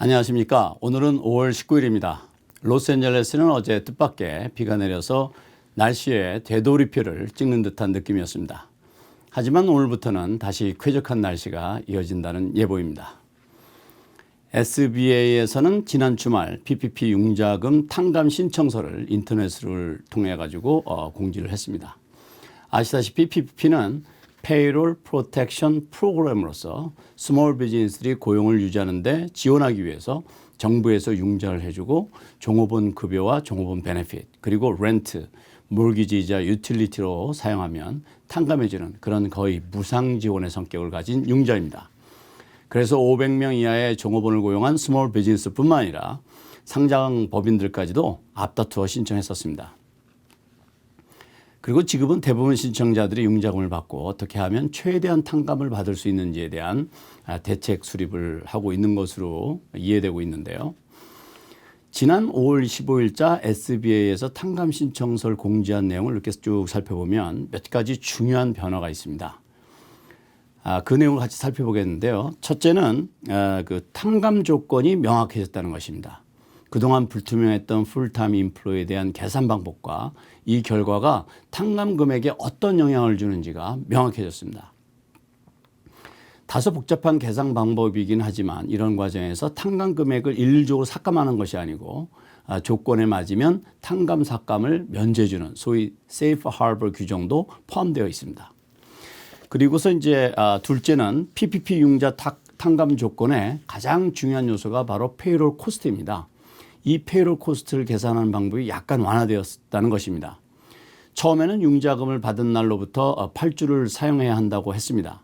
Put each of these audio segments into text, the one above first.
안녕하십니까. 오늘은 5월 19일입니다. 로스앤젤레스는 어제 뜻밖의 비가 내려서 날씨에 되돌이표를 찍는 듯한 느낌이었습니다. 하지만 오늘부터는 다시 쾌적한 날씨가 이어진다는 예보입니다. SBA에서는 지난 주말 PPP 융자금 탕감 신청서를 인터넷을 통해 가지고 어, 공지를 했습니다. 아시다시피 PPP는 Payroll Protection 프로그램으로서 스몰 비즈니스들이 고용을 유지하는데 지원하기 위해서 정부에서 융자를 해주고 종업원 급여와 종업원 베네핏 그리고 렌트, 몰기지이자 유틸리티로 사용하면 탕감해주는 그런 거의 무상 지원의 성격을 가진 융자입니다. 그래서 500명 이하의 종업원을 고용한 스몰 비즈니스뿐만 아니라 상장 법인들까지도 앞다투어 신청했었습니다. 그리고 지금은 대부분 신청자들이 융자금을 받고 어떻게 하면 최대한 탕감을 받을 수 있는지에 대한 아, 대책 수립을 하고 있는 것으로 이해되고 있는데요. 지난 5월 15일자 SBA에서 탕감 신청서를 공지한 내용을 이렇게 쭉 살펴보면 몇 가지 중요한 변화가 있습니다. 아, 그 내용을 같이 살펴보겠는데요. 첫째는 아, 그 탕감 조건이 명확해졌다는 것입니다. 그동안 불투명했던 풀타임 인플로에 대한 계산 방법과 이 결과가 탕감 금액에 어떤 영향을 주는지가 명확해졌습니다. 다소 복잡한 계산 방법이긴 하지만 이런 과정에서 탕감 금액을 일률적으로 삭감하는 것이 아니고 아, 조건에 맞으면 탕감 삭감을 면제해주는 소위 세이프 하버 규정도 포함되어 있습니다. 그리고서 이제 아, 둘째는 PPP 융자 탕감 조건의 가장 중요한 요소가 바로 페이롤 코스트입니다. 이 페이롤 코스트를 계산하는 방법이 약간 완화되었다는 것입니다. 처음에는 융자금을 받은 날로부터 8주를 사용해야 한다고 했습니다.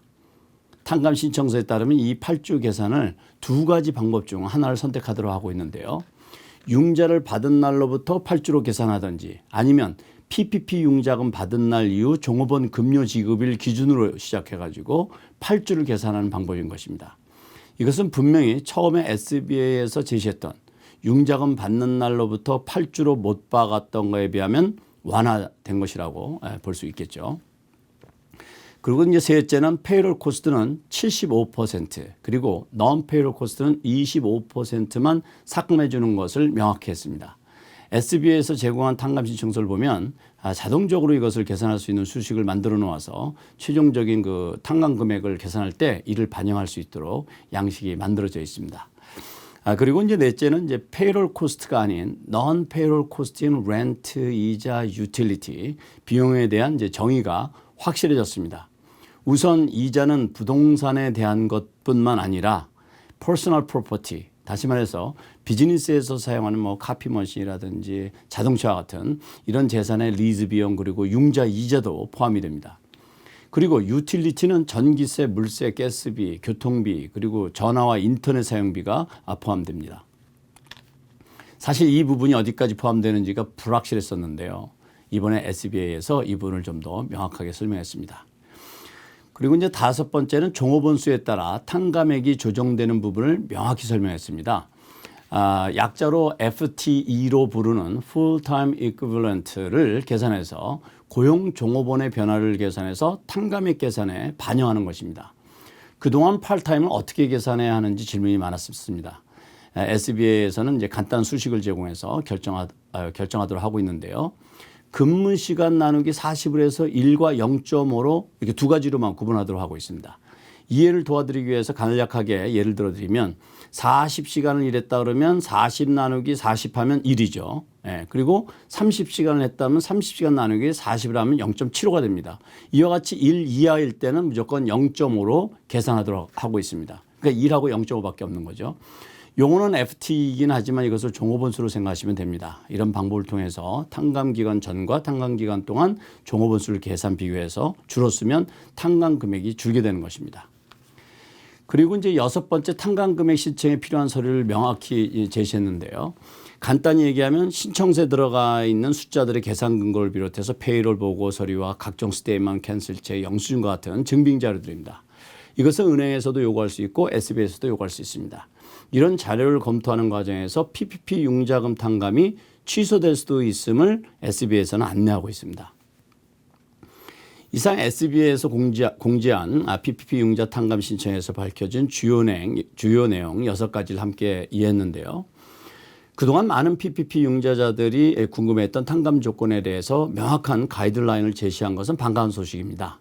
탕감 신청서에 따르면 이 8주 계산을 두 가지 방법 중 하나를 선택하도록 하고 있는데요. 융자를 받은 날로부터 8주로 계산하든지 아니면 PPP 융자금 받은 날 이후 종업원 급료 지급일 기준으로 시작해 가지고 8주를 계산하는 방법인 것입니다. 이것은 분명히 처음에 SBA에서 제시했던 융자금 받는 날로부터 8주로 못 박았던 거에 비하면 완화된 것이라고 볼 수 있겠죠. 그리고 이제 셋째는 페이롤 코스트는 75% 그리고 non 페이롤 코스트는 25%만 삭감해 주는 것을 명확히 했습니다. SBA에서 제공한 탕감 신청서를 보면 아, 자동적으로 이것을 계산할 수 있는 수식을 만들어 놓아서 최종적인 그 탕감 금액을 계산할 때 이를 반영할 수 있도록 양식이 만들어져 있습니다. 아, 그리고 이제 넷째는 이제 페이롤 코스트가 아닌 non 페이롤 코스트인 렌트, 이자, 유틸리티 비용에 대한 이제 정의가 확실해졌습니다. 우선 이자는 부동산에 대한 것뿐만 아니라 퍼스널 프로퍼티 다시 말해서 비즈니스에서 사용하는 뭐 카피 머신이라든지 자동차와 같은 이런 재산의 리즈 비용 그리고 융자 이자도 포함이 됩니다. 그리고 유틸리티는 전기세, 물세, 가스비, 교통비 그리고 전화와 인터넷 사용비가 포함됩니다. 사실 이 부분이 어디까지 포함되는지가 불확실했었는데요. 이번에 SBA에서 이 부분을 좀 더 명확하게 설명했습니다. 그리고 이제 다섯 번째는 종업원 수에 따라 탕감액이 조정되는 부분을 명확히 설명했습니다. 아, 약자로 FTE로 부르는 Full-Time Equivalent를 계산해서 고용 종업원의 변화를 계산해서 탕감액 계산에 반영하는 것입니다. 그동안 팔타임을 어떻게 계산해야 하는지 질문이 많았습니다. SBA에서는 이제 간단 수식을 제공해서 결정하, 어, 결정하도록 하고 있는데요. 근무 시간 나누기 40을 해서 1과 0.5로 이렇게 두 가지로만 구분하도록 하고 있습니다. 이해를 도와드리기 위해서 간략하게 예를 들어 드리면 40시간을 일했다 그러면 40 나누기 40 하면 1이죠. 예, 그리고 30시간을 했다면 30시간 나누기 40을 하면 0.75가 됩니다. 이와 같이 1 이하일 때는 무조건 0.5로 계산하도록 하고 있습니다. 그러니까 1하고 0.5밖에 없는 거죠. 용어는 FT이긴 하지만 이것을 종업원수로 생각하시면 됩니다. 이런 방법을 통해서 탕감 기간 전과 탕감 기간 동안 종업원수를 계산 비교해서 줄었으면 탕감 금액이 줄게 되는 것입니다. 그리고 이제 여섯 번째 탕감 금액 신청에 필요한 서류를 명확히 제시했는데요. 간단히 얘기하면 신청서에 들어가 있는 숫자들의 계산 근거를 비롯해서 페이롤 보고 서류와 각종 스테이먼 캔슬체 영수증과 같은 증빙 자료들입니다. 이것은 은행에서도 요구할 수 있고 SBS도 요구할 수 있습니다. 이런 자료를 검토하는 과정에서 PPP 융자금 탕감이 취소될 수도 있음을 SBS는 안내하고 있습니다. 이상 SBA에서 공지, 공지한 아, PPP 융자 탕감 신청에서 밝혀진 주요 내용, 주요 내용 여섯 가지를 함께 이해했는데요. 그동안 많은 PPP 융자자들이 궁금해했던 탕감 조건에 대해서 명확한 가이드라인을 제시한 것은 반가운 소식입니다.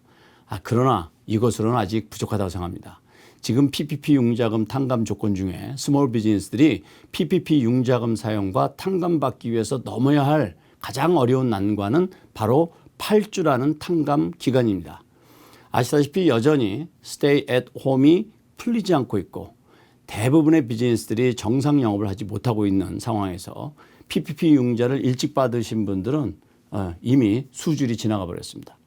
아, 그러나 이것으로는 아직 부족하다고 생각합니다. 지금 PPP 융자금 탕감 조건 중에 스몰 비즈니스들이 PPP 융자금 사용과 탕감 받기 위해서 넘어야 할 가장 어려운 난관은 바로 8주라는 탕감 기간입니다. 아시다시피 여전히 stay at home이 풀리지 않고 있고 대부분의 비즈니스들이 정상 영업을 하지 못하고 있는 상황에서 PPP 융자를 일찍 받으신 분들은 어, 이미 수줄이 지나가 버렸습니다.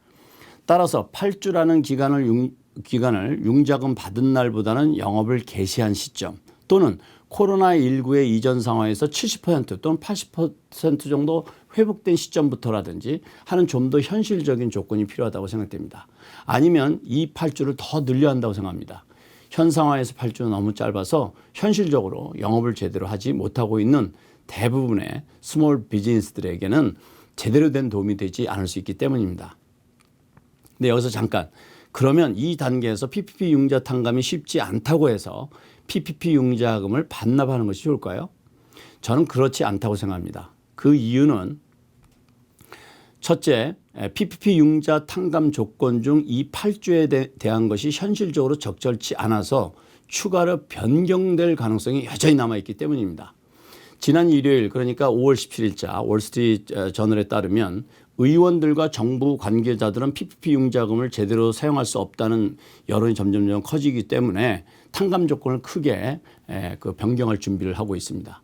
따라서 8주라는 기간을 융, 기간을 융자금 받은 날보다는 영업을 개시한 시점 또는 코로나19의 이전 상황에서 70% 또는 80% 정도 회복된 시점부터라든지 하는 좀 더 현실적인 조건이 필요하다고 생각됩니다. 아니면 이 8주를 더 늘려야 한다고 생각합니다. 현 상황에서 8주는 너무 짧아서 현실적으로 영업을 제대로 하지 못하고 있는 대부분의 스몰 비즈니스들에게는 제대로 된 도움이 되지 않을 수 있기 때문입니다. 근데 여기서 잠깐 그러면 이 단계에서 PPP 융자 탕감이 쉽지 않다고 해서 PPP 융자금을 반납하는 것이 좋을까요? 저는 그렇지 않다고 생각합니다. 그 이유는 첫째, PPP 융자 탕감 조건 중 이 8주에 대한 것이 현실적으로 적절치 않아서 추가로 변경될 가능성이 여전히 남아있기 때문입니다. 지난 일요일 그러니까 5월 17일자 월스트리트 저널에 따르면 의원들과 정부 관계자들은 PPP 융자금을 제대로 사용할 수 없다는 여론이 점점점 커지기 때문에 탕감 조건을 크게 그 변경할 준비를 하고 있습니다.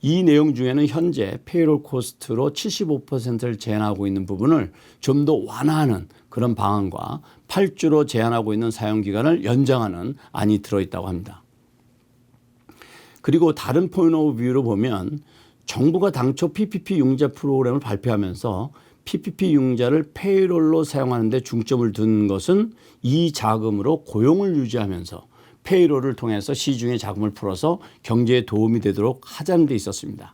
이 내용 중에는 현재 페이롤 코스트로 75%를 제한하고 있는 부분을 좀 더 완화하는 그런 방안과 8주로 제한하고 있는 사용 기간을 연장하는 안이 들어있다고 합니다. 그리고 다른 포인트 오브 뷰로 보면 정부가 당초 PPP 융자 프로그램을 발표하면서 PPP 융자를 페이롤로 사용하는 데 중점을 둔 것은 이 자금으로 고용을 유지하면서 페이롤을 통해서 시중에 자금을 풀어서 경제에 도움이 되도록 하자는 데 있었습니다.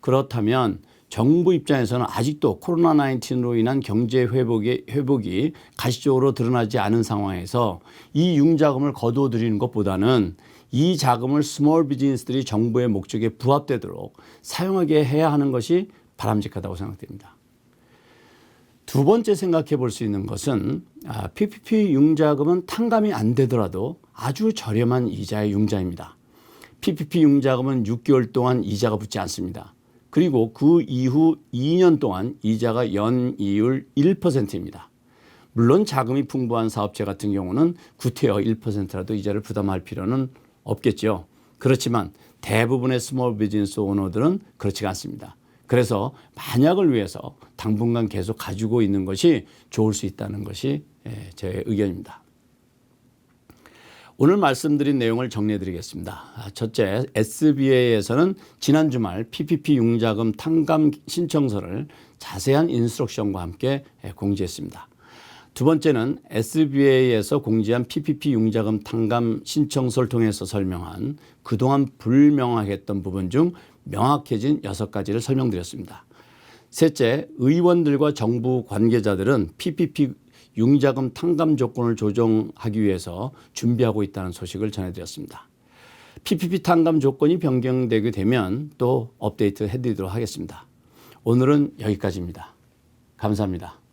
그렇다면 정부 입장에서는 아직도 코로나19로 인한 경제 회복이, 회복이 가시적으로 드러나지 않은 상황에서 이 융자금을 거두어 들이는 것보다는 이 자금을 스몰 비즈니스들이 정부의 목적에 부합되도록 사용하게 해야 하는 것이 바람직하다고 생각됩니다. 두 번째 생각해 볼 수 있는 것은 아, PPP 융자금은 탕감이 안 되더라도 아주 저렴한 이자의 융자입니다. PPP 융자금은 6개월 동안 이자가 붙지 않습니다. 그리고 그 이후 2년 동안 이자가 연이율 1%입니다. 물론 자금이 풍부한 사업체 같은 경우는 구태여 1%라도 이자를 부담할 필요는 없겠죠. 그렇지만 대부분의 스몰 비즈니스 오너들은 그렇지가 않습니다. 그래서 만약을 위해서 당분간 계속 가지고 있는 것이 좋을 수 있다는 것이 예, 제 의견입니다. 오늘 말씀드린 내용을 정리해 드리겠습니다. 아, 첫째, SBA에서는 지난 주말 PPP 융자금 탕감 신청서를 자세한 인스트럭션과 함께 예, 공지했습니다. 두 번째는 SBA에서 공지한 PPP 융자금 탕감 신청서를 통해서 설명한 그동안 불명확했던 부분 중 명확해진 여섯 가지를 설명드렸습니다. 셋째, 의원들과 정부 관계자들은 PPP 융자금 탕감 조건을 조정하기 위해서 준비하고 있다는 소식을 전해드렸습니다. PPP 탕감 조건이 변경되게 되면 또 업데이트 해드리도록 하겠습니다. 오늘은 여기까지입니다. 감사합니다.